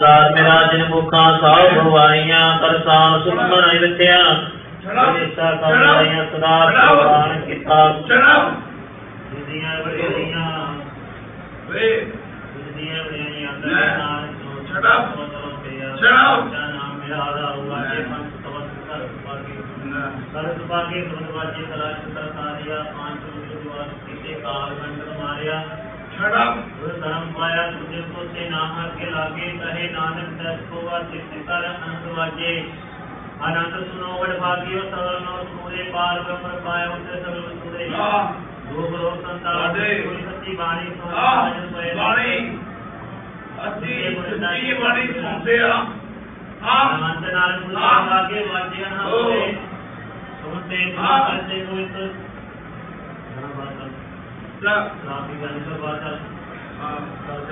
ਸਾਰ ਮੇਰਾ ਜਿਨ ਮੁਖਾਂ ਸਾਹ ਭਵਾਈਆਂ ਕਰਸਾਨ ਸੁਖ ਮਨ ਰਚਿਆ ਹਮੇਸ਼ਾ ਕਮਾਈਆਂ ਸਦਾ ਭਗਵਾਨ ਕੀਤਾ ਦੁਨੀਆਂ ਬੜੀਆਂ ਦੁਨੀਆਂ ਬੜੀਆਂ ਅੰਦਰ ਨਾਮ ਨਾਮ ਮੇਰਾ ਆਦਾ ਹੁਆ ਜੇ ਪੰਜ ਤਵਸ ਕਰ ਪਾਗੇ ਸਰਦ ਪਾਗੇ ਦੁਨ ਵਾਜੇ ਕਲਾ ਚਿਤਰ ਸਾਰਿਆ ਪਾਂਚ ਰੂਪ ਦਿਵਾਸ ਕੀਤੇ ਕਾਲ ਮੰਡਲ ਮਾਰਿਆ Shut up. धर्म माया तुझे को से नाहा के लागे कहे नानक दस को कर अनंत वाजे अनंत सुनो बड़ भागियो सवर्ण और सूर्य पार ब्रह्म पाए उसे सर्व सूर्य रूप रोग संतान सती वाणी सुनो वाणी अति सती वाणी सुनते आ अनंत नारायण मुझे लागे वाजे ना होते सुनते भाग से कोई तो ਕੋਈ